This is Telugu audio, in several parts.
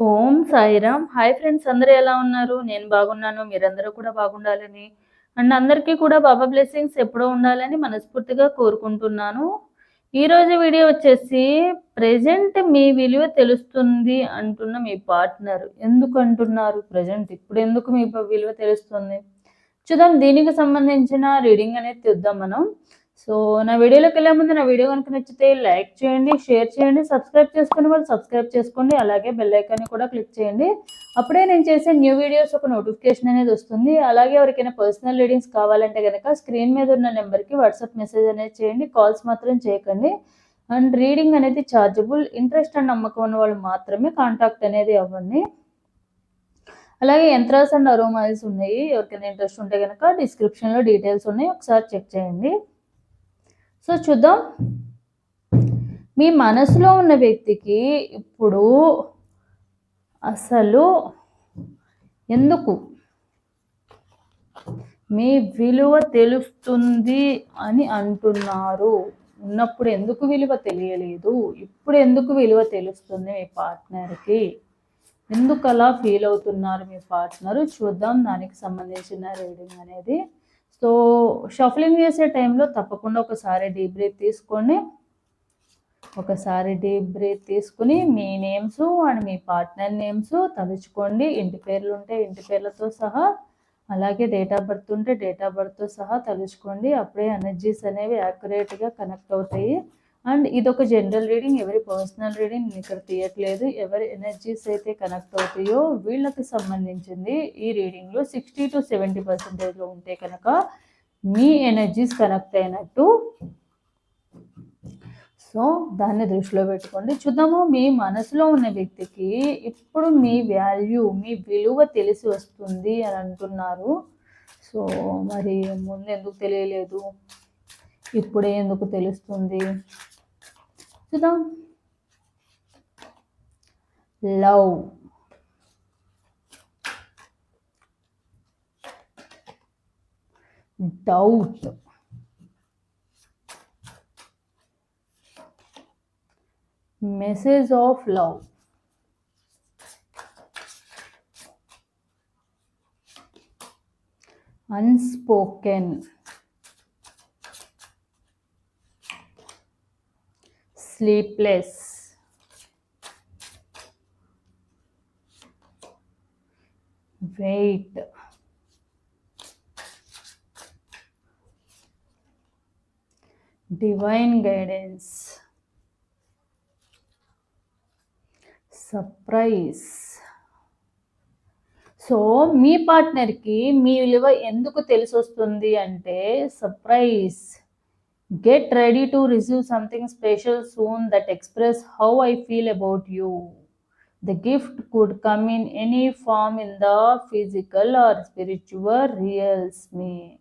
ఓం సాయిరామ్. హాయ్ ఫ్రెండ్స్ అందరూ ఎలా ఉన్నారు? నేను బాగున్నాను మీరందరూ కూడా బాగుండాలని. అండ్ అందరికీ కూడా బాబా బ్లెస్సింగ్స్ ఎప్పుడూ ఉండాలని మనస్ఫూర్తిగా కోరుకుంటున్నాను. ఈరోజు వీడియో వచ్చేసి ప్రజెంట్ మీ విలువ తెలుస్తుంది అంటున్న మీ పార్ట్నర్. ఎందుకు అంటున్నారు? ప్రజెంట్ ఇప్పుడు ఎందుకు మీ విలువ తెలుస్తుంది? చూద్దాం దీనికి సంబంధించిన రీడింగ్ అనేది చూద్దాం మనం. సో నా వీడియోలోకి వెళ్ళే ముందు నా వీడియో కనుక నచ్చితే లైక్ చేయండి షేర్ చేయండి సబ్స్క్రైబ్ చేసుకుని వాళ్ళు సబ్స్క్రైబ్ చేసుకోండి అలాగే బెల్ ఐకాన్ని కూడా క్లిక్ చేయండి. అప్పుడే నేను చేసే న్యూ వీడియోస్ ఒక నోటిఫికేషన్ అనేది వస్తుంది. అలాగే ఎవరికైనా పర్సనల్ రీడింగ్స్ కావాలంటే కనుక స్క్రీన్ మీద ఉన్న నెంబర్కి వాట్సాప్ మెసేజ్ అనేది చేయండి కాల్స్ మాత్రం చేయకండి. అండ్ రీడింగ్ అనేది ఛార్జబుల్ ఇంట్రెస్ట్ అండ్ నమ్మకం ఉన్న వాళ్ళు మాత్రమే కాంటాక్ట్ అనేది అవ్వండి. అలాగే యంత్రాస్ అండ్ అరోమాయిల్స్ ఉన్నాయి. ఎవరికైనా ఇంట్రెస్ట్ ఉంటే కనుక డిస్క్రిప్షన్లో డీటెయిల్స్ ఉన్నాయి. ఒకసారి చెక్ చేయండి. సో చూద్దాం. మీ మనసులో ఉన్న వ్యక్తికి ఇప్పుడు అసలు ఎందుకు? మీ విలువ తెలుస్తుంది అని అంటున్నారు. ఉన్నప్పుడు ఎందుకు విలువ తెలియలేదు? ఇప్పుడు ఎందుకు విలువ తెలుస్తుంది మీ పార్ట్నర్కి? ఎందుకు అలా ఫీల్ అవుతున్నారు మీ పార్ట్నరు? చూద్దాం. దానికి సంబంధించిన రీడింగ్ అనేది సో షఫలింగ్ చేసే టైంలో తప్పకుండా ఒకసారి డీప్ బ్రీత్ తీసుకొని ఒకసారి డీప్ బ్రీత్ తీసుకుని మీ నేమ్స్ అండ్ మీ పార్ట్నర్ నేమ్స్ తలుచుకోండి. ఇంటి పేర్లు ఉంటే ఇంటి పేర్లతో సహా అలాగే డేట్ ఆఫ్ బర్త్ ఉంటే డేట్ ఆఫ్ బర్త్తో సహా తలుచుకోండి. అప్పుడే ఎనర్జీస్ అనేవి యాక్యురేట్గా కనెక్ట్ అవుతాయి. అండ్ ఇది ఒక జనరల్ రీడింగ్ ఎవరి పర్సనల్ రీడింగ్ నేను ఇక్కడ తీయట్లేదు ఎవరి ఎనర్జీస్ అయితే కనెక్ట్ అవుతాయో వీళ్ళకి సంబంధించింది ఈ రీడింగ్లో సిక్స్టీ టు సెవెంటీ పర్సెంటేజ్లో ఉంటే కనుక మీ ఎనర్జీస్ కనెక్ట్ అయినట్టు. సో దాన్ని దృష్టిలో పెట్టుకోండి. చూద్దాము మీ మనసులో ఉన్న వ్యక్తికి ఇప్పుడు మీ వాల్యూ మీ విలువ తెలిసి వస్తుంది అని అంటున్నారు. సో మరి ముందు ఎందుకు తెలియలేదు? ఇప్పుడే ఎందుకు తెలుస్తుంది? చూద్దాం love doubt message of love unspoken. Sleepless. Wait. Divine guidance. Surprise so మీ పార్ట్నర్కి మీ విలువ ఎందుకు తెలిసి వస్తుంది అంటే surprise Get ready to receive something special soon that express how I feel about you. The gift could come in any form in the physical or spiritual realms. Me.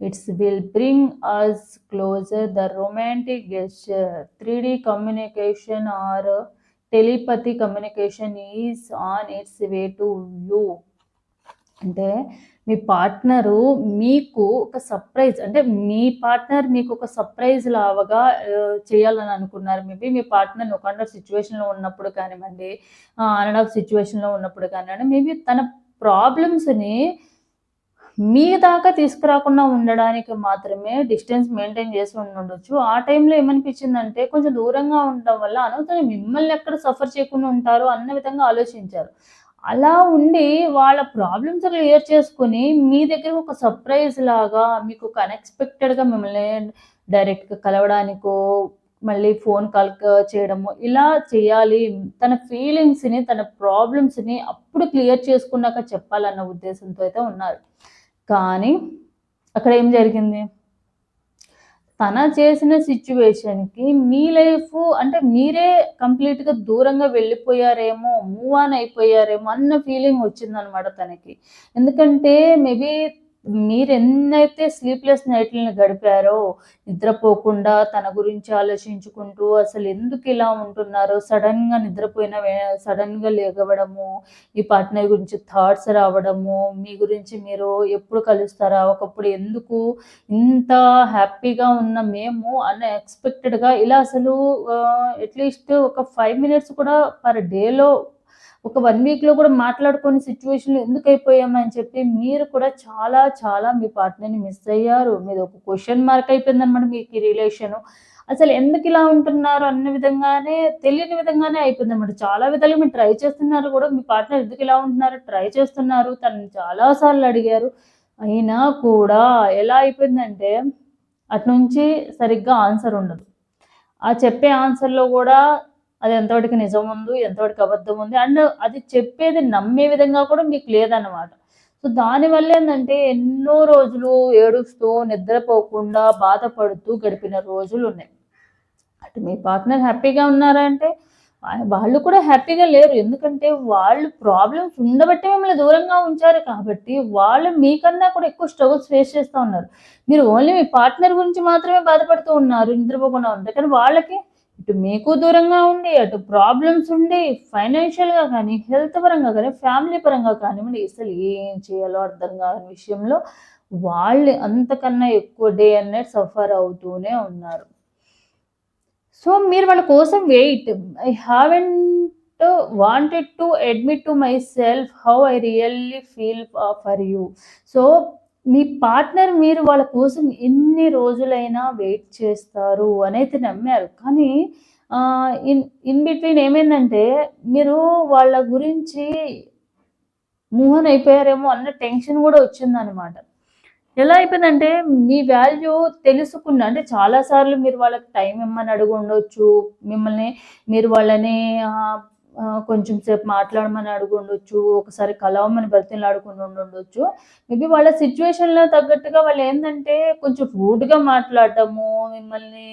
It will bring us closer. The romantic gesture, 3D communication or telepathy communication is on its way to you. అంటే మీ పార్ట్నరు మీకు ఒక సర్ప్రైజ్ అంటే మీ పార్ట్నర్ మీకు ఒక సర్ప్రైజ్ లాగా చేయాలని అనుకున్నారు. మేబీ మీ పార్ట్నర్ ఒక అండర్ సిచ్యువేషన్లో ఉన్నప్పుడు కానివ్వండి అనడ్ ఆఫ్ సిచ్యువేషన్లో ఉన్నప్పుడు కానివ్వండి మేబీ తన ప్రాబ్లమ్స్ని మీ దాకా తీసుకురాకుండా ఉండడానికి మాత్రమే డిస్టెన్స్ మెయింటైన్ చేసి ఉండొచ్చు. ఆ టైంలో ఏమనిపించిందంటే కొంచెం దూరంగా ఉండడం వల్ల అనవసరం మిమ్మల్ని ఎక్కడ సఫర్ చేయకుండా ఉంటారో అన్న విధంగా ఆలోచించారు. అలా ఉండి వాళ్ళ ప్రాబ్లమ్స్ క్లియర్ చేసుకొని మీ దగ్గర ఒక సర్ప్రైజ్ లాగా మీకు ఒక అన్ఎక్స్పెక్టెడ్గా మిమ్మల్ని డైరెక్ట్గా కలవడానికో మళ్ళీ ఫోన్ కాల్ చేయడము ఇలా చేయాలి. తన ఫీలింగ్స్ని తన ప్రాబ్లమ్స్ని అప్పుడు క్లియర్ చేసుకున్నాక చెప్పాలన్న ఉద్దేశంతో అయితే ఉన్నారు. కానీ అక్కడ ఏం జరిగింది? తన చేసిన సిచ్యువేషన్కి మీ లైఫ్ అంటే మీరే కంప్లీట్గా దూరంగా వెళ్ళిపోయారేమో మూవ్ ఆన్ అయిపోయారేమో అన్న ఫీలింగ్ వచ్చిందనమాట తనకి. ఎందుకంటే మేబీ మీరు ఎన్నైతే స్లీప్లెస్ నైట్లను గడిపారో నిద్రపోకుండా తన గురించి ఆలోచించుకుంటూ అసలు ఎందుకు ఇలా ఉంటున్నారో సడన్గా నిద్రపోయిన సడన్గా లేగవడము ఈ పార్ట్నర్ గురించి థాట్స్ రావడము మీ గురించి మీరు ఎప్పుడు కలుస్తారా ఒకప్పుడు ఎందుకు ఇంత హ్యాపీగా ఉన్న మేము అన్ఎక్స్పెక్టెడ్గా ఇలా అసలు అట్లీస్ట్ ఒక ఫైవ్ మినిట్స్ కూడా పర్ డేలో ఒక వన్ వీక్లో కూడా మాట్లాడుకునే సిచ్యువేషన్లో ఎందుకు అయిపోయామని చెప్పి మీరు కూడా చాలా చాలా మీ పార్ట్నర్ని మిస్ అయ్యారు. మీద ఒక క్వశ్చన్ మార్క్ అయిపోయిందనమాట మీకు ఈ రిలేషను అసలు ఎందుకు ఇలా ఉంటున్నారు అన్న విధంగానే తెలియని విధంగానే అయిపోయింది అనమాట చాలా విధాలుగా మీరు ట్రై చేస్తున్నారు కూడా మీ పార్ట్నర్ ఎందుకు ఇలా ఉంటున్నారు ట్రై చేస్తున్నారు తను చాలాసార్లు అడిగారు. అయినా కూడా ఎలా అయిపోయిందంటే అటు నుంచి సరిగ్గా ఆన్సర్ ఉండదు. ఆ చెప్పే ఆన్సర్లో కూడా అది ఎంతవరకు నిజం ఉంది ఎంతవరకు అబద్ధం ఉంది అండ్ అది చెప్పేది నమ్మే విధంగా కూడా మీకు లేదన్నమాట. సో దానివల్ల ఏంటంటే ఎన్నో రోజులు ఏడుస్తూ నిద్రపోకుండా బాధపడుతూ గడిపిన రోజులు ఉన్నాయి. అటు మీ పార్ట్నర్ హ్యాపీగా ఉన్నారా అంటే వాళ్ళు కూడా హ్యాపీగా లేరు. ఎందుకంటే వాళ్ళు ప్రాబ్లమ్స్ ఉండబట్టి మిమ్మల్ని దూరంగా ఉంచారు కాబట్టి వాళ్ళు మీకన్నా కూడా ఎక్కువ స్ట్రగుల్స్ ఫేస్ చేస్తూ ఉన్నారు. మీరు ఓన్లీ మీ పార్ట్నర్ గురించి మాత్రమే బాధపడుతూ ఉన్నారు నిద్రపోకుండా ఉంటారు కానీ వాళ్ళకి ఇటు మీకు దూరంగా ఉండి అటు ప్రాబ్లమ్స్ ఉండి ఫైనాన్షియల్గా కానీ హెల్త్ పరంగా కానీ ఫ్యామిలీ పరంగా కానివ్వండి అసలు ఏం చేయాలో అర్థం కాని విషయంలో వాళ్ళు అంతకన్నా ఎక్కువ డే అండ్ నైట్ సఫర్ అవుతూనే ఉన్నారు. సో మీరు వాళ్ళ కోసం wait I haven't wanted to admit to myself how I really feel for you so me partner మీరు వాళ్ళ కోసం ఎన్ని రోజులైనా వెయిట్ చేస్తారు అనేది నమ్మారు. కానీ ఇన్ ఇన్ బిట్వీన్ ఏమైందంటే మీరు వాళ్ళ గురించి మోహన్ అయిపోయారేమో అన్న టెన్షన్ కూడా వచ్చిందనమాట ఎలా అయిపోయిందంటే మీ వాల్యూ తెలుసుకున్న అంటే చాలాసార్లు మీరు వాళ్ళకి టైం ఇమ్మని అడుగు ఉండొచ్చు మిమ్మల్ని మీరు వాళ్ళని కొంచెం సేపు మాట్లాడమని అడుగు ఉండొచ్చు ఒకసారి కలవమని బ్రతిలాడుకుని ఉండొచ్చు మేబీ వాళ్ళ సిచ్యువేషన్లో తగ్గట్టుగా వాళ్ళు ఏంటంటే కొంచెం రూడ్గా మాట్లాడటము మిమ్మల్ని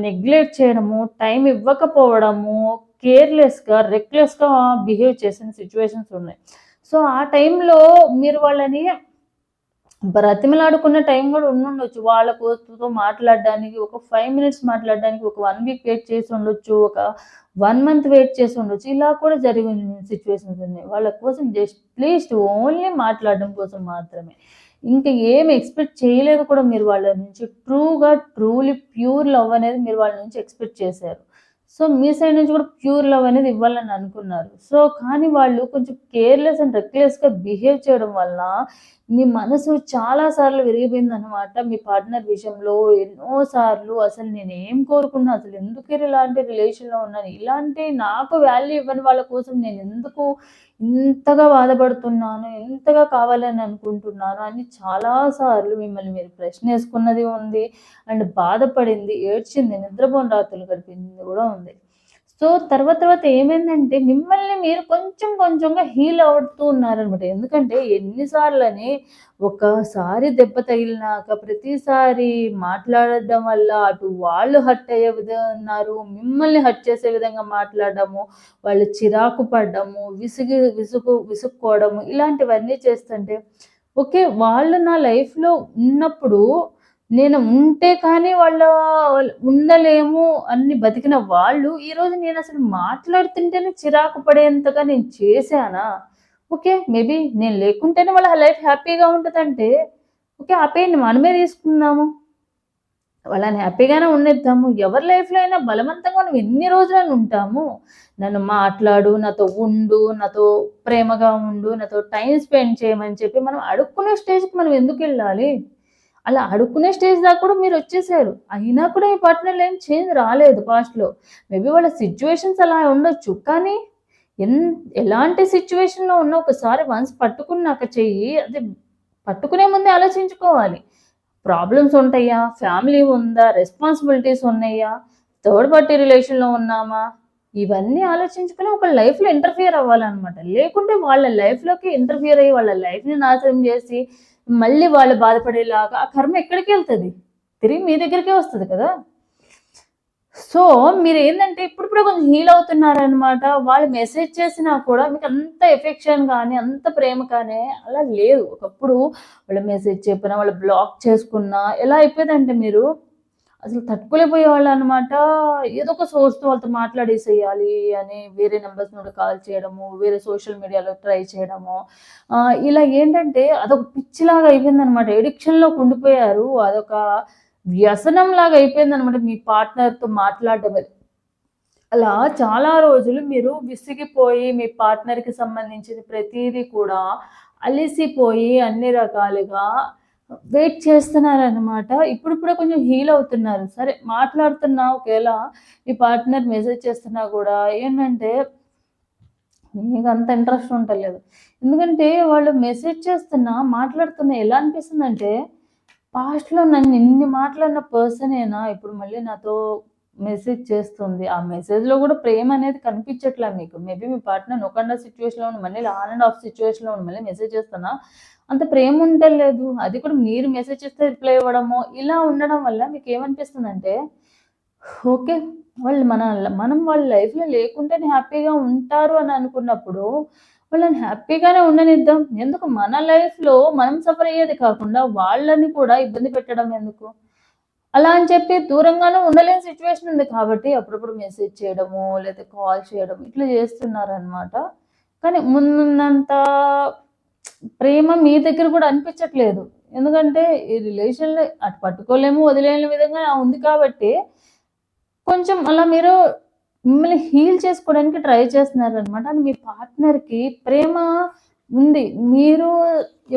నెగ్లెక్ట్ చేయడము టైం ఇవ్వకపోవడము కేర్లెస్గా రెక్లెస్గా బిహేవ్ చేసిన సిచ్యువేషన్స్ ఉన్నాయి. సో ఆ టైంలో మీరు వాళ్ళని బ్రతిమలాడుకున్న టైం కూడా ఉండుండొచ్చు. వాళ్ళ కోసంతో మాట్లాడడానికి ఒక ఫైవ్ మినిట్స్ మాట్లాడడానికి ఒక వన్ వీక్ వెయిట్ చేసి ఉండొచ్చు. ఒక వన్ మంత్ వెయిట్ చేసి ఉండొచ్చు. ఇలా కూడా జరిగిన సిచ్యువేషన్స్ ఉన్నాయి. వాళ్ళ కోసం జస్ట్ లీస్ట్ ఓన్లీ మాట్లాడడం కోసం మాత్రమే. ఇంకా ఏం ఎక్స్పెక్ట్ చేయలేదు కూడా మీరు వాళ్ళ నుంచి. ట్రూగా ట్రూలీ ప్యూర్ లవ్ అనేది మీరు వాళ్ళ నుంచి ఎక్స్పెక్ట్ చేశారు. సో మీ సైడ్ నుంచి కూడా ప్యూర్ లవ్ అనేది ఇవ్వాలని అనుకున్నారు. సో కానీ వాళ్ళు కొంచెం కేర్లెస్ అండ్ రెక్లెస్గా బిహేవ్ చేయడం వల్ల మీ మనసు చాలా సార్లు విరిగిపోయింది అనమాట మీ పార్ట్నర్ విషయంలో ఎన్నోసార్లు అసలు నేను ఏం కోరుకున్నా అసలు ఎందుకు ఇలాంటి రిలేషన్లో ఉన్నాను ఇలాంటి నాకు వాల్యూ ఇవ్వని వాళ్ళ కోసం నేను ఎందుకు ఇంతగా బాధపడుతున్నాను ఎంతగా కావాలని అనుకుంటున్నాను అని చాలాసార్లు మిమ్మల్ని మీరు ప్రశ్న వేసుకున్నది ఉంది. అండ్ బాధపడింది ఏడ్చింది నిద్రపోని రాత్రులు గడిపింది కూడా ఉంది. సో తర్వాత తర్వాత ఏమైందంటే మిమ్మల్ని మీరు కొంచెం కొంచెంగా హీల్ అవుతూ ఉన్నారనమాట ఎందుకంటే ఎన్నిసార్లని ఒకసారి దెబ్బ తగిలినాక ప్రతిసారి మాట్లాడడం వల్ల అటు వాళ్ళు హర్ట్ అయ్యే విధంగా ఉన్నారు మిమ్మల్ని హర్ట్ చేసే విధంగా మాట్లాడడము వాళ్ళు చిరాకు పడ్డము విసుగు విసుగు విసుక్కోవడము ఇలాంటివన్నీ చేస్తుంటే ఓకే వాళ్ళు నా లైఫ్లో ఉన్నప్పుడు నేను ఉంటే కానీ వాళ్ళ ఉండలేము అన్ని బతికిన వాళ్ళు ఈరోజు నేను అసలు మాట్లాడుతుంటేనే చిరాకు పడేంతగా నేను చేశానా? ఓకే మేబీ నేను లేకుంటేనే వాళ్ళ లైఫ్ హ్యాపీగా ఉంటుందంటే ఓకే ఆపేయండి మనమే తీసుకుందాము. వాళ్ళని హ్యాపీగానే ఉండేద్దాము. ఎవరి లైఫ్లో అయినా బలవంతంగా మనం ఎన్ని రోజులను ఉంటాము. నన్ను మాట్లాడు నాతో ఉండు నాతో ప్రేమగా ఉండు నాతో టైం స్పెండ్ చేయమని చెప్పి మనం అడుక్కునే స్టేజ్కి మనం ఎందుకు వెళ్ళాలి? అలా అడుక్కునే స్టేజ్ దాకా కూడా మీరు వచ్చేసారు. అయినా కూడా మీ పార్ట్నర్లో ఏం చేంజ్ రాలేదు పాస్ట్లో మేబీ వాళ్ళ సిచ్యువేషన్స్ అలా ఉండొచ్చు. కానీ ఎన్ ఎలాంటి సిచ్యువేషన్లో ఉన్న ఒకసారి వన్స్ పట్టుకున్నాక చెయ్యి అది పట్టుకునే ముందే ఆలోచించుకోవాలి. ప్రాబ్లమ్స్ ఉంటాయా? ఫ్యామిలీ ఉందా? రెస్పాన్సిబిలిటీస్ ఉన్నాయా? థర్డ్ పార్టీ రిలేషన్లో ఉన్నామా? ఇవన్నీ ఆలోచించుకుని ఒక లైఫ్లో ఇంటర్ఫియర్ అవ్వాలన్నమాట. లేకుంటే వాళ్ళ లైఫ్లోకి ఇంటర్ఫియర్ అయ్యి వాళ్ళ లైఫ్ని నాశనం చేసి మళ్ళీ వాళ్ళు బాధపడేలాగా ఆ కర్మ ఎక్కడికి వెళ్తుంది? తిరిగి మీ దగ్గరికే వస్తుంది కదా? సో మీరు ఏంటంటే ఇప్పుడు కొంచెం హీల్ అవుతున్నారనమాట వాళ్ళు మెసేజ్ చేసినా కూడా మీకు అంత ఎఫెక్షన్ కానీ అంత ప్రేమ కానీ అలా లేదు. ఒకప్పుడు వాళ్ళ మెసేజ్ చెప్పినా వాళ్ళు బ్లాక్ చేసుకున్నా ఎలా అయిపోయిందంటే మీరు? అసలు తట్టుకోలేకపోయేవాళ్ళు అనమాట ఏదో ఒక సోర్స్తో వాళ్ళతో మాట్లాడేసేయాలి అని వేరే నెంబర్స్ నుండి కాల్ చేయడము వేరే సోషల్ మీడియాలో ట్రై చేయడము. ఇలా ఏంటంటే అదొక పిచ్చిలాగా అయిపోయింది అనమాట ఎడిక్షన్లో ఉండిపోయారు. అదొక వ్యసనం లాగా అయిపోయింది అనమాట మీ పార్ట్నర్తో మాట్లాడడం అలా చాలా రోజులు మీరు విసిగిపోయి మీ పార్ట్నర్‌కి సంబంధించిన ప్రతిదీ కూడా అలిసిపోయి అన్ని రకాలుగా వెయిట్ చేస్తున్నారనమాట. కూడా కొంచెం హీల్ అవుతున్నారు. సరే మాట్లాడుతున్నా ఒకవేళ మీ పార్ట్నర్ మెసేజ్ చేస్తున్నా కూడా ఏంటంటే మీకంత ఇంట్రెస్ట్ ఉంటలేదు. ఎందుకంటే వాళ్ళు మెసేజ్ చేస్తున్నా, మాట్లాడుతున్నా ఎలా అనిపిస్తుందంటే పాస్ట్‌లో నన్ను ఇన్ని మాట్లాడిన పర్సనేనా ఇప్పుడు మళ్ళీ నాతో మెసేజ్ చేస్తుంది. ఆ మెసేజ్‌లో కూడా ప్రేమ అనేది కనిపించట్లా మీకు. మేబీ మీ పార్ట్నర్ నొకండా సిచ్యువేషన్లో ఉండి మళ్ళీ ఆన్ అండ్ ఆఫ్ సిచ్యువేషన్లో ఉండి మళ్ళీ మెసేజ్ చేస్తున్నా అంత ప్రేమ ఉండలేదు. అది కూడా మీరు మెసేజ్ చేస్తే రిప్లై ఇవ్వడము, ఇలా ఉండడం వల్ల మీకు ఏమనిపిస్తుందంటే ఓకే. వాళ్ళు మన మనం వాళ్ళ లైఫ్‌లో లేకుంటేనే హ్యాపీగా ఉంటారు అని అనుకున్నప్పుడు, వాళ్ళని హ్యాపీగానే ఉండనిద్దాం. ఎందుకు మన లైఫ్‌లో మనం సఫర్ అయ్యేది కాకుండా వాళ్ళని కూడా ఇబ్బంది పెట్టడం ఎందుకు? అలా అని చెప్పి దూరంగానే ఉండలేని సిచ్యువేషన్ ఉంది కాబట్టి అప్పుడప్పుడు మెసేజ్ చేయడము, లేదా కాల్ చేయడం ఇట్లా చేస్తున్నారనమాట. కానీ ముందున్నంత ప్రేమ మీ దగ్గర కూడా అనిపించట్లేదు. ఎందుకంటే ఈ రిలేషన్‌లో అటు పట్టుకోలేము, వదిలేని విధంగా ఉంది కాబట్టి కొంచెం అలా మీరు మిమ్మల్ని హీల్ చేసుకోవడానికి ట్రై చేస్తున్నారనమాట. అండ్ మీ పార్ట్నర్‌కి ప్రేమ ఉంది. మీరు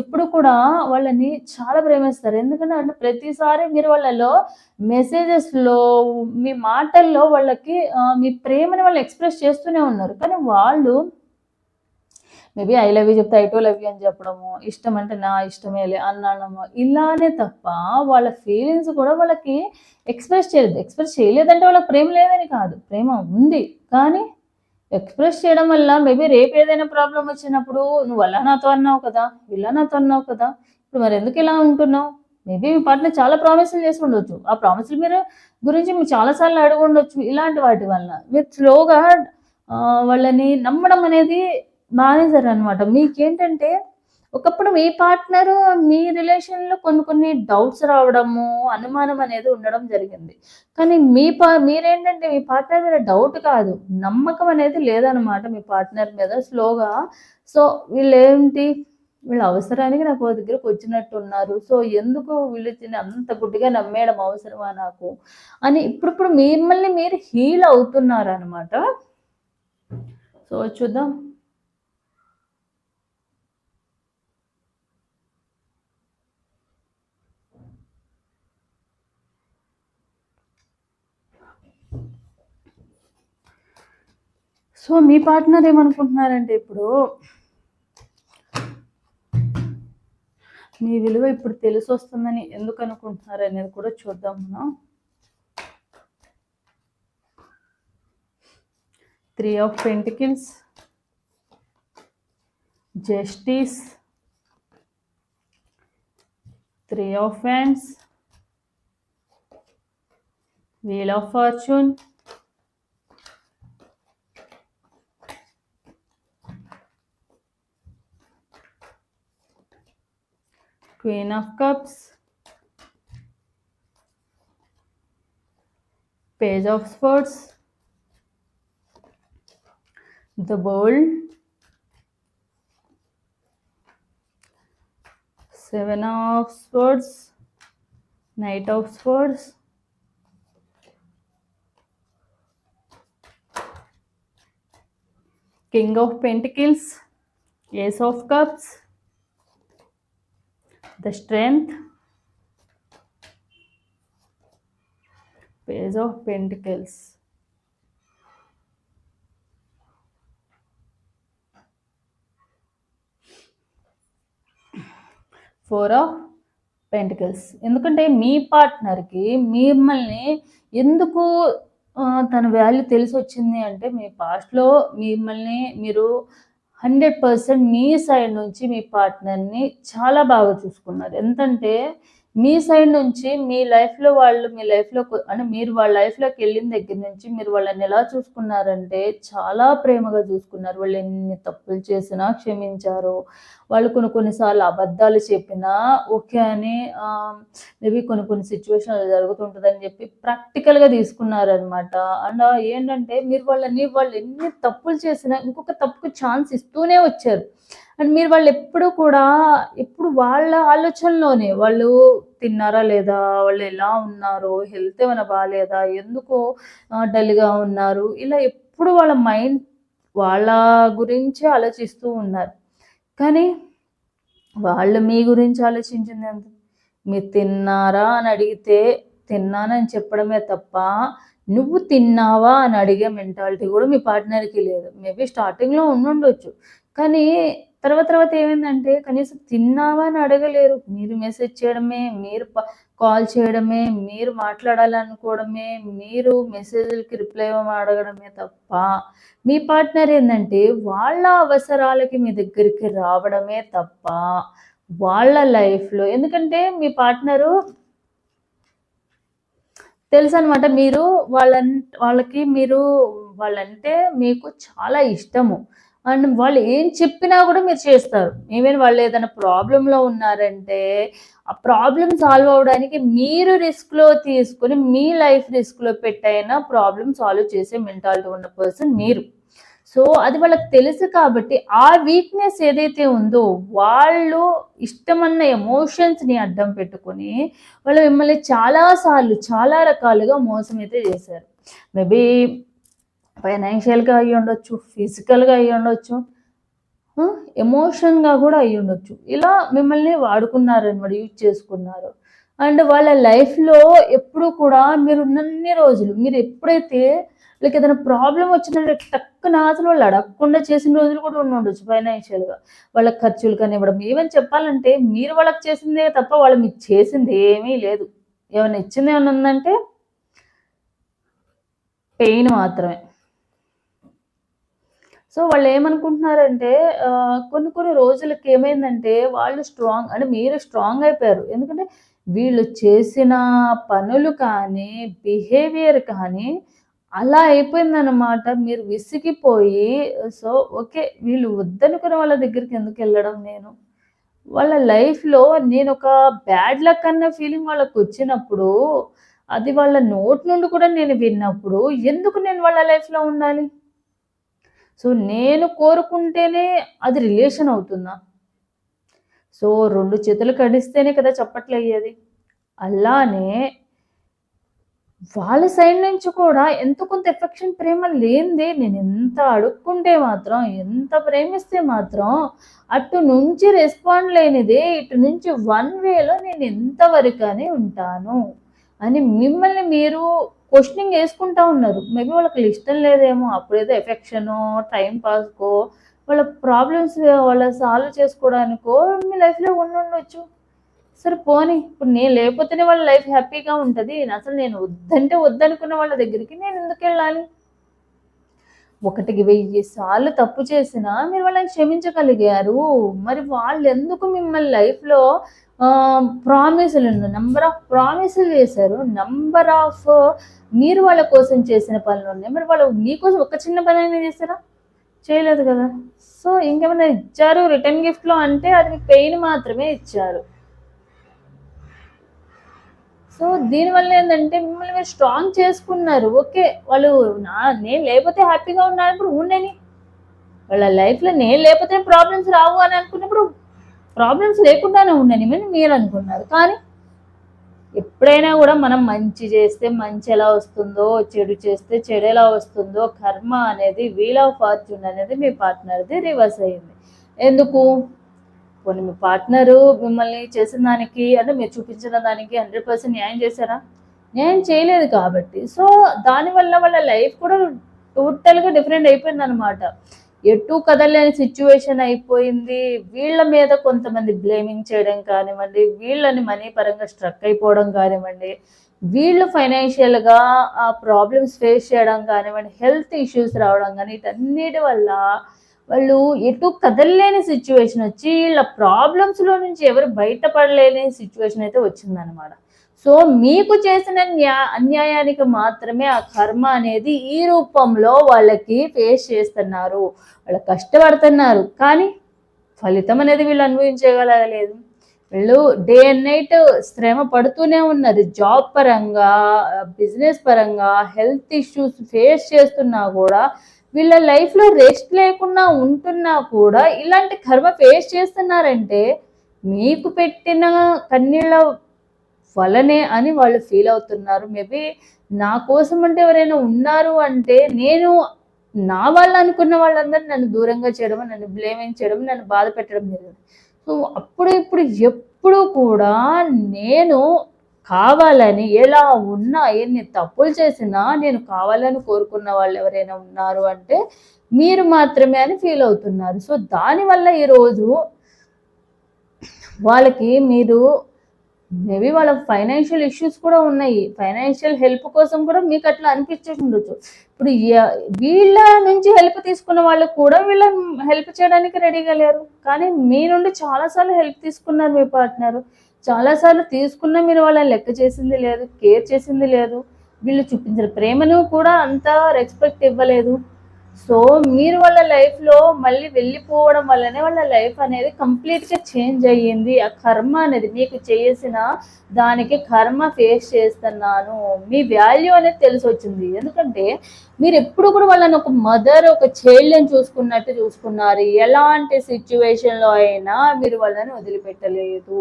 ఎప్పుడు కూడా వాళ్ళని చాలా ప్రేమిస్తారు. ఎందుకంటే అంటే ప్రతిసారి మీరు వాళ్ళలో మెసేజెస్‌లో, మీ మాటల్లో వాళ్ళకి మీ ప్రేమని వాళ్ళు ఎక్స్‌ప్రెస్ చేస్తూనే ఉన్నారు. కానీ వాళ్ళు మేబీ ఐ లవ్ యూ చెప్తే ఐ టూ లవ్ యూ అని చెప్పడము, ఇష్టం అంటే నా ఇష్టమేలే అనడము, ఇలానే తప్ప వాళ్ళ ఫీలింగ్స్ కూడా వాళ్ళకి ఎక్స్‌ప్రెస్ చేయలేదు. ఎక్స్‌ప్రెస్ చేయలేదంటే వాళ్ళకి ప్రేమ లేదని కాదు. ప్రేమ ఉంది. కానీ ఎక్స్‌ప్రెస్ చేయడం వల్ల మేబీ రేపు ఏదైనా ప్రాబ్లమ్ వచ్చినప్పుడు నువ్వు అలా నాతో అన్నావు కదా! ఇలా నాతో అన్నావు కదా! ఇప్పుడు మరి ఎందుకు ఇలా ఉంటున్నావు? మేబీ మీ పార్ట్నర్ చాలా ప్రామిసులు చేసి ఉండొచ్చు. ఆ ప్రామిసులు మీరు గురించి మీరు చాలా సార్లు అడిగుండొచ్చు. ఇలాంటి వాటి వలన. మీరు స్లోగా వాళ్ళని నమ్మడం అనేది మానేసారనమాట. మీకేంటంటే ఒకప్పుడు మీ పార్ట్నర్ మీ రిలేషన్‌లో కొన్ని కొన్ని డౌట్స్ రావడము, అనుమానం అనేది ఉండడం జరిగింది. కానీ మీ పా మీరేంటంటే మీ పార్ట్నర్ మీద డౌట్ కాదు, నమ్మకం అనేది లేదనమాట మీ పార్ట్నర్ మీద స్లోగా. సో వీళ్ళేంటి వీళ్ళ అవసరానికి నాకు దగ్గరకు వచ్చినట్టు ఉన్నారు సో ఎందుకు వీళ్ళని అంత గుడ్డిగా నమ్మేయడం అవసరమా నాకు? అని ఇప్పుడిప్పుడు మిమ్మల్ని మీరు హీల్ అవుతున్నారనమాట. సో చూద్దాం. సో మీ పార్ట్నర్ ఏమనుకుంటున్నారంటే ఇప్పుడు మీ విలువ ఇప్పుడు తెలిసొస్తుందని ఎందుకు అనుకుంటున్నారనేది కూడా చూద్దాం మనం. Three of pentacles justice, three of hands wheel of fortune, Queen of Cups, Page of Swords, the World, Seven of Swords, Knight of Swords, King of Pentacles, Ace of Cups, the Strength, Page of Pentacles. Four of pentacles ఎందుకంటే మీ పార్ట్నర్కి మిమ్మల్ని ఎందుకు తన వాల్యూ తెలిసి వచ్చింది అంటే మీ పాస్ట్లో మిమ్మల్ని మీరు హండ్రెడ్ పర్సెంట్ మీ సైడ్ నుంచి మీ పార్ట్నర్ని చాలా బాగా చూసుకున్నారు. ఎంతంటే మీ సైడ్ నుంచి మీ లైఫ్లో వాళ్ళు మీ లైఫ్లో అంటే మీరు వాళ్ళ లైఫ్లోకి వెళ్ళిన దగ్గర నుంచి మీరు వాళ్ళని ఎలా చూసుకున్నారంటే చాలా ప్రేమగా చూసుకున్నారు. వాళ్ళు ఎన్ని తప్పులు చేసినా క్షమించారు. వాళ్ళు కొన్ని కొన్నిసార్లు అబద్ధాలు చెప్పినా ఓకే అని మేబీ కొన్ని కొన్ని సిచ్యువేషన్లు జరుగుతుంటుందని చెప్పి ప్రాక్టికల్గా తీసుకున్నారనమాట అండ్ ఏంటంటే మీరు వాళ్ళని వాళ్ళు ఎన్ని తప్పులు చేసినా ఇంకొక తప్పుకు ఛాన్స్ ఇస్తూనే వచ్చారు. అండ్ మీరు వాళ్ళు ఎప్పుడు కూడా ఎప్పుడు వాళ్ళ ఆలోచనలోనే వాళ్ళు తిన్నారా లేదా వాళ్ళు ఎలా ఉన్నారు హెల్త్ ఏమైనా బాగాలేదా ఎందుకు డల్గా ఉన్నారు. ఇలా ఎప్పుడు వాళ్ళ మైండ్ వాళ్ళ గురించే ఆలోచిస్తూ ఉన్నారు. కానీ వాళ్ళు మీ గురించి ఆలోచించింది ఎంత మీరు తిన్నారా అని అడిగితే తిన్నానని చెప్పడమే తప్ప నువ్వు తిన్నావా అని అడిగే మెంటాలిటీ కూడా మీ పార్ట్నర్కి లేదు. మేబీ స్టార్టింగ్లో ఉండుండొచ్చు. కానీ తర్వాత తర్వాత ఏమైందంటే కనీసం తిన్నావా అని అడగలేరు. మీరు మెసేజ్ చేయడమే మీరు కాల్ చేయడమే మీరు మాట్లాడాలనుకోవడమే మీరు మెసేజ్లకి రిప్లై అడగడమే తప్ప మీ పార్ట్నర్ ఏంటంటే వాళ్ళ అవసరాలకి మీ దగ్గరికి రావడమే తప్ప వాళ్ళ లైఫ్లో ఎందుకంటే మీ పార్ట్నరు తెలుసు అనమాట మీరు వాళ్ళ వాళ్ళకి మీరు వాళ్ళంటే మీకు చాలా ఇష్టము. అండ్ వాళ్ళు ఏం చెప్పినా కూడా మీరు చేస్తారు. ఈవెన్ వాళ్ళు ఏదైనా ప్రాబ్లంలో ఉన్నారంటే ఆ ప్రాబ్లం సాల్వ్ అవడానికి మీరు రిస్క్లో తీసుకుని మీ లైఫ్ రిస్క్లో పెట్టైనా ప్రాబ్లం సాల్వ్ చేసే మెంటాలిటీ ఉన్న పర్సన్ మీరు. సో అది వాళ్ళకి తెలుసు కాబట్టి ఆ వీక్నెస్ ఏదైతే ఉందో వాళ్ళు ఇష్టమన్న ఎమోషన్స్ని అడ్డం పెట్టుకొని వాళ్ళు మిమ్మల్ని చాలాసార్లు చాలా రకాలుగా మోసం అయితే చేశారు. మేబీ ఫైనాన్షియల్గా అయ్యి ఉండొచ్చు ఫిజికల్గా అయ్యి ఉండొచ్చు ఎమోషన్గా కూడా అయ్యి ఉండొచ్చు. ఇలా మిమ్మల్ని వాడుకున్నారనమాట యూజ్ చేసుకున్నారు. అండ్ వాళ్ళ లైఫ్లో ఎప్పుడు కూడా మీరు ఉన్నన్ని రోజులు మీరు ఎప్పుడైతే లైక్ ఏదైనా ప్రాబ్లం వచ్చినట్టు టక్కున అసలు వాళ్ళు అడగకుండా చేసిన రోజులు కూడా ఉండొచ్చు ఫైనాన్షియల్గా వాళ్ళ ఖర్చులు కానీ ఇవ్వడం ఏమని చెప్పాలంటే మీరు వాళ్ళకి చేసిందే తప్ప వాళ్ళు మీకు చేసింది ఏమీ లేదు. ఏమైనా ఇచ్చింది ఏమైనా ఉందంటే పెయిన్ మాత్రమే. సో వాళ్ళు ఏమనుకుంటున్నారంటే కొన్ని కొన్ని రోజులకి ఏమైందంటే వాళ్ళు స్ట్రాంగ్ అంటే మీరు స్ట్రాంగ్ అయిపోయారు. ఎందుకంటే వీళ్ళు చేసిన పనులు కానీ బిహేవియర్ కానీ అలా అయిపోయిందనమాట మీరు విసిగిపోయి సో ఓకే వీళ్ళు వద్దనుకున్న వాళ్ళ దగ్గరికి ఎందుకు వెళ్ళడం నేను? వాళ్ళ లైఫ్లో నేను ఒక బ్యాడ్ లక్ అన్న ఫీలింగ్ వాళ్ళకి వచ్చినప్పుడు అది వాళ్ళ నోట్ నుండి కూడా నేను విన్నప్పుడు ఎందుకు నేను వాళ్ళ లైఫ్లో ఉండాలి? సో నేను కోరుకుంటేనే అది రిలేషన్ అవుతుందా? సో రెండు చేతులు కడిస్తేనే కదా చప్పట్లు అయ్యేది అలానే వాళ్ళ సైడ్ నుంచి కూడా ఎంత కొంత ఎఫెక్షన్ ప్రేమ లేనిదే నేను ఎంత అడుక్కుంటే మాత్రం ఎంత ప్రేమిస్తే మాత్రం అటు నుంచి రెస్పాండ్ లేనిదే ఇటు నుంచి వన్ వేలో నేను ఎంతవరకనే ఉంటాను అని మిమ్మల్ని మీరు క్వశ్చనింగ్ వేసుకుంటా ఉన్నారు. మేబీ వాళ్ళకి ఇష్టం లేదేమో అప్పుడేదో ఎఫెక్షనో టైం పాస్కో వాళ్ళ ప్రాబ్లమ్స్ వాళ్ళ సాల్వ్ చేసుకోవడానికో మీ లైఫ్లో ఉండి ఉండొచ్చు. సరే పోనీ ఇప్పుడు నేను లేకపోతేనే వాళ్ళ లైఫ్ హ్యాపీగా ఉంటుంది. అసలు నేను వద్దంటే వద్దనుకున్న వాళ్ళ దగ్గరికి నేను ఎందుకు వెళ్ళాలి? ఒకటికి వెయ్యి సార్లు తప్పు చేసినా మీరు వాళ్ళని క్షమించగలిగారు. మరి వాళ్ళు ఎందుకు మిమ్మల్ని లైఫ్లో ప్రామిసులు నెంబర్ ఆఫ్ ప్రామిసులు చేశారు? నెంబర్ ఆఫ్ మీరు వాళ్ళ కోసం చేసిన పనులు ఉన్నాయి. మరి వాళ్ళు మీకోసం ఒక చిన్న పని అయినా చేస్తారా చేయలేదు కదా. సో ఇంకేమైనా ఇచ్చారు? రిటర్న్ గిఫ్ట్లో అంటే అది పెయిన్ మాత్రమే ఇచ్చారు. సో దీనివల్ల ఏంటంటే మిమ్మల్ని మీరు స్ట్రాంగ్ చేసుకున్నారు. ఓకే వాళ్ళు నా నేను లేకపోతే హ్యాపీగా ఉన్నానప్పుడు ఉండని వాళ్ళ లైఫ్లో నేను లేకపోతే ప్రాబ్లమ్స్ రావు అని అనుకున్నప్పుడు ప్రాబ్లమ్స్ లేకుండానే ఉండని మీరు మీరు అనుకున్నారు. కానీ ఎప్పుడైనా కూడా మనం మంచి చేస్తే మంచి ఎలా వస్తుందో చెడు చేస్తే చెడు ఎలా వస్తుందో కర్మ అనేది వీల్ ఆఫ్ ఫార్చ్యూన్ అనేది మీ పార్ట్నర్ది రివర్స్ అయింది ఎందుకు? పోనీ మీ పార్ట్నరు మిమ్మల్ని చేసిన దానికి అంటే మీరు చూపించిన దానికి హండ్రెడ్ పర్సెంట్ న్యాయం చేశారా? న్యాయం చేయలేదు కాబట్టి. సో దానివల్ల వాళ్ళ లైఫ్ కూడా టోటల్గా డిఫరెంట్ అయిపోయింది అనమాట ఎటు కదలేని సిచ్యువేషన్ అయిపోయింది. వీళ్ళ మీద కొంతమంది బ్లేమింగ్ చేయడం కానివ్వండి వీళ్ళని మనీ పరంగా స్ట్రక్ అయిపోవడం కానివ్వండి వీళ్ళు ఫైనాన్షియల్గా ఆ ప్రాబ్లమ్స్ ఫేస్ చేయడం కానివ్వండి హెల్త్ ఇష్యూస్ రావడం కానీ వీటన్నిటి వల్ల వాళ్ళు ఎటు కదలలేని సిచ్యువేషన్ వచ్చి వీళ్ళ ప్రాబ్లమ్స్లో నుంచి ఎవరు బయటపడలేని సిచ్యువేషన్ అయితే వచ్చిందనమాట సో మీకు చేసిన న్యా అన్యాయానికి మాత్రమే ఆ కర్మ అనేది ఈ రూపంలో వాళ్ళకి ఫేస్ చేస్తున్నారు. వాళ్ళు కష్టపడుతున్నారు. కానీ ఫలితం అనేది వీళ్ళు అనుభవించగలగలేదు వీళ్ళు డే అండ్ నైట్ శ్రమ పడుతూనే ఉన్నారు. జాబ్ పరంగా బిజినెస్ పరంగా హెల్త్ ఇష్యూస్ ఫేస్ చేస్తున్నా కూడా వీళ్ళ లైఫ్లో రెస్ట్ లేకుండా ఉంటున్నా కూడా ఇలాంటి కర్మ ఫేస్ చేస్తున్నారంటే మీకు పెట్టిన కన్నీళ్ళ వలనే అని వాళ్ళు ఫీల్ అవుతున్నారు. మేబీ నా కోసం అంటే ఎవరైనా ఉన్నారు అంటే నేను నా వాళ్ళు అనుకున్న వాళ్ళందరూ నన్ను దూరంగా చేయడం నన్ను బ్లేమింగ్ చేయడం నన్ను బాధ పెట్టడం జరిగింది సో అప్పుడు ఇప్పుడు ఎప్పుడు కూడా నేను కావాలని ఎలా ఉన్నా ఎన్ని తప్పులు చేసినా నేను కావాలని కోరుకున్న వాళ్ళు ఎవరైనా ఉన్నారు అంటే మీరు మాత్రమే అని ఫీల్ అవుతున్నారు. సో దానివల్ల ఈరోజు వాళ్ళకి మీరు మేబీ వాళ్ళ ఫైనాన్షియల్ ఇష్యూస్ కూడా ఉన్నాయి. ఫైనాన్షియల్ హెల్ప్ కోసం కూడా మీకు అట్లా అనిపించేసి ఉండొచ్చు. ఇప్పుడు వీళ్ళ నుంచి హెల్ప్ తీసుకున్న వాళ్ళు కూడా వీళ్ళ హెల్ప్ చేయడానికి రెడీగా లేరు. కానీ మీ నుండి చాలాసార్లు హెల్ప్ తీసుకున్నారు మీ పార్ట్నర్ చాలాసార్లు తీసుకున్న మీరు వాళ్ళని లెక్క చేసింది లేదు కేర్ చేసింది లేదు. వీళ్ళు చూపించిన ప్రేమను కూడా అంత రెస్పెక్ట్ ఇవ్వలేదు. సో మీరు వాళ్ళ లైఫ్లో మళ్ళీ వెళ్ళిపోవడం వల్లనే వాళ్ళ లైఫ్ అనేది కంప్లీట్గా చేంజ్ అయ్యింది. ఆ కర్మ అనేది మీకు చేసిన దానికి కర్మ ఫేస్ చేస్తున్నాను. మీ వాల్యూ అనేది తెలిసి వచ్చింది ఎందుకంటే మీరు ఎప్పుడు కూడా వాళ్ళని ఒక మదర్ ఒక చైల్డ్ని చూసుకున్నట్టు చూసుకున్నారు. ఎలాంటి సిచ్యువేషన్లో అయినా మీరు వాళ్ళని వదిలిపెట్టలేదు.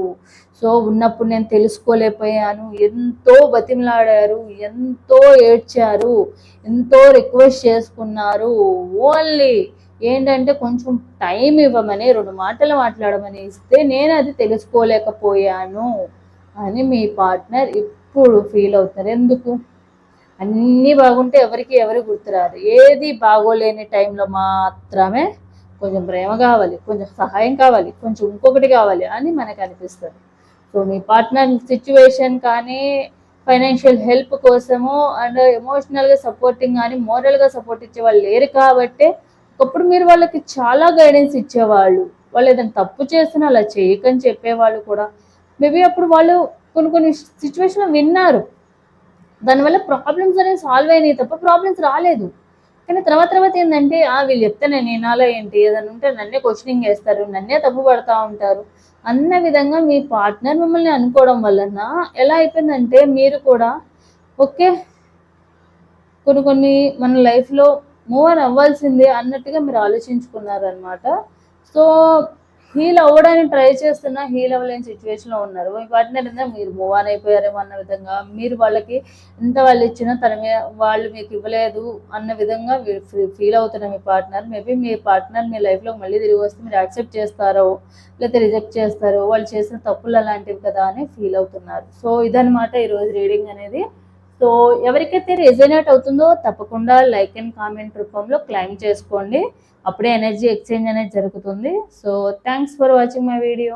సో ఉన్నప్పుడు నేను తెలుసుకోలేకపోయాను. ఎంతో బతిమలాడారు ఎంతో ఏడ్చారు ఎంతో రిక్వెస్ట్ చేసుకున్నారు. ఓన్లీ ఏంటంటే కొంచెం టైం ఇవ్వమని రెండు మాటలు మాట్లాడమని ఇస్తే నేను అది తెలుసుకోలేకపోయాను అని మీ పార్ట్నర్ ఇప్పుడు ఫీల్ అవుతారు ఎందుకు? అన్నీ బాగుంటే ఎవరికి ఎవరు గుర్తురాదు. ఏది బాగోలేని టైంలో మాత్రమే కొంచెం ప్రేమ కావాలి కొంచెం సహాయం కావాలి కొంచెం ఇంకొకటి కావాలి అని మనకు అనిపిస్తుంది. సో మీ పార్ట్నర్ సిచ్యువేషన్ కానీ ఫైనాన్షియల్ హెల్ప్ కోసము అండ్ ఎమోషనల్గా సపోర్టింగ్ కానీ మోరల్గా సపోర్ట్ ఇచ్చే వాళ్ళు లేరు కాబట్టి ఒకప్పుడు మీరు వాళ్ళకి చాలా గైడెన్స్ ఇచ్చేవాళ్ళు. వాళ్ళు ఏదైనా తప్పు చేస్తున్నా అలా చేయకని చెప్పేవాళ్ళు కూడా. మేబీ అప్పుడు వాళ్ళు కొన్ని కొన్ని సిచ్యువేషన్లో విన్నారు. దానివల్ల ప్రాబ్లమ్స్ అనేవి సాల్వ్ అయినాయి తప్ప ప్రాబ్లమ్స్ రాలేదు. కానీ తర్వాత తర్వాత ఏంటంటే వీళ్ళు చెప్తే నేను వినాలో ఏంటి? ఏదైనా ఉంటే నన్నే క్వశ్చనింగ్ చేస్తారు నన్నే తప్పు పడతా ఉంటారు. అన్న విధంగా మీ పార్ట్నర్ మిమ్మల్ని అనుకోవడం వలన ఎలా అయిపోయిందంటే మీరు కూడా ఓకే కొన్ని కొన్ని మన లైఫ్లో మూవ్ అని అవ్వాల్సిందే అన్నట్టుగా మీరు ఆలోచించుకున్నారు అనమాట సో హీల్ అవ్వడానికి ట్రై చేస్తున్నా హీల్ అవ్వలేని సిచ్యువేషన్లో ఉన్నారు. మీ పార్ట్నర్ ఏంటంటే మీరు మూవ్ ఆన్ అయిపోయారేమో అన్న విధంగా మీరు వాళ్ళకి ఎంత వాళ్ళు ఇచ్చినా తన మీద వాళ్ళు మీకు ఇవ్వలేదు అన్న విధంగా ఫీల్ అవుతున్న మీ పార్ట్నర్ మేబీ మీ పార్ట్నర్ మీ లైఫ్లో మళ్ళీ తిరిగి వస్తే మీరు యాక్సెప్ట్ చేస్తారో లేకపోతే రిజెక్ట్ చేస్తారో వాళ్ళు చేసిన తప్పులు అలాంటివి కదా అని ఫీల్ అవుతున్నారు. సో ఇదనమాట ఈరోజు రీడింగ్ అనేది. సో ఎవరికైతే రెజనేట్ అవుతుందో తప్పకుండా లైక్ అండ్ కామెంట్ రూపంలో క్లైమ్ చేసుకోండి. అప్పుడే ఎనర్జీ ఎక్స్చేంజ్ అనేది జరుగుతుంది. So thanks for watching my video